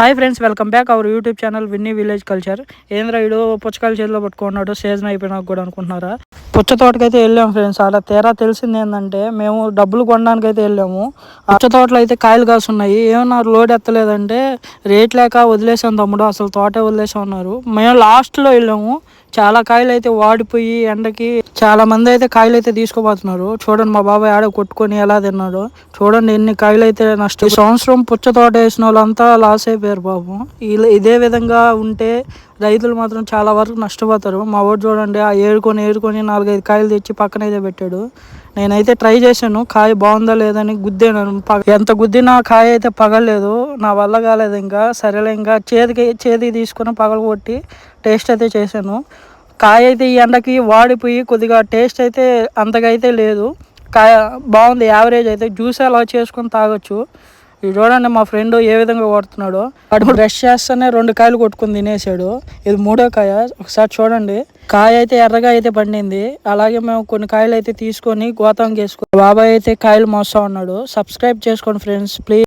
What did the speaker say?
Hi friends welcome back. Our YouTube channel Vinni village culture. ఏంద్రా ఇడు పుచ్చకాయలు చేతిలో పట్టుకున్నాడు సీజన్ అయిపోయినా కూడా అనుకుంటున్నారా? పుచ్చ తోటకైతే వెళ్ళాము ఫ్రెండ్స్. అలా తీరా తెలిసింది ఏంటంటే మేము డబ్బులు కొనడానికి అయితే వెళ్ళాము పుచ్చ తోటలో అయితే కాయలు కాసున్నాయి. ఏమన్నా లోడ్ ఎత్తలేదంటే రేట్ లేక వదిలేసాం తమ్ముడు. అసలు తోటే వదిలేసాం ఉన్నారు మేము లాస్ట్లో వెళ్ళాము. చాలా కాయలు అయితే వాడిపోయి ఎండకి చాలా మంది అయితే కాయలు అయితే తీసుకోబోతున్నారు. చూడండి మా బాబాయ్ ఆడ కొట్టుకొని ఎలా తిన్నాడు. చూడండి ఎన్ని కాయలు అయితే నష్టం సంవత్సరం పుచ్చ తోట వేసిన వాళ్ళంతా లాస్ అయిపోయారు పాపం ఇలా- ఇదే విధంగా ఉంటే రైతులు మాత్రం చాలా వరకు నష్టపోతారు. మా వాడు చూడండి ఆ ఏరుకొని ఏరుకొని నాలుగైదు కాయలు తెచ్చి పక్కన అయితే పెట్టాడు. నేనైతే ట్రై చేశాను. కాయ బాగుందా లేదని గుద్దాను. ఎంత ఎంత గుద్దినా కాయ అయితే పగలేదు నా వల్ల కాలేదు ఇంకా. సరేలే ఇంకా. చేతికి చేతికి తీసుకుని పగల కొట్టి టేస్ట్ అయితే చేశాను. కాయ అయితే ఈ ఎండకి వాడిపోయి కొద్దిగా టేస్ట్ అయితే అంతగా అయితే లేదు. కాయ బాగుంది యావరేజ్ అయితే జ్యూస్ అలా చేసుకొని తాగొచ్చు. ఇది చూడండి మా ఫ్రెండ్ ఏ విధంగా కొడుతున్నాడో వాడు బ్రష్ చేస్తేనే రెండు కాయలు కొట్టుకుని తినేసాడు. ఇది మూడో కాయ ఒకసారి చూడండి. కాయ అయితే ఎర్రగా అయితే పండింది. అలాగే మేము కొన్ని కాయలు అయితే తీసుకొని గోతం వేసుకుని బాబాయ్ అయితే కాయలు మోస్తా ఉన్నాడు. సబ్స్క్రైబ్ చేసుకోండి ఫ్రెండ్స్ ప్లీజ్.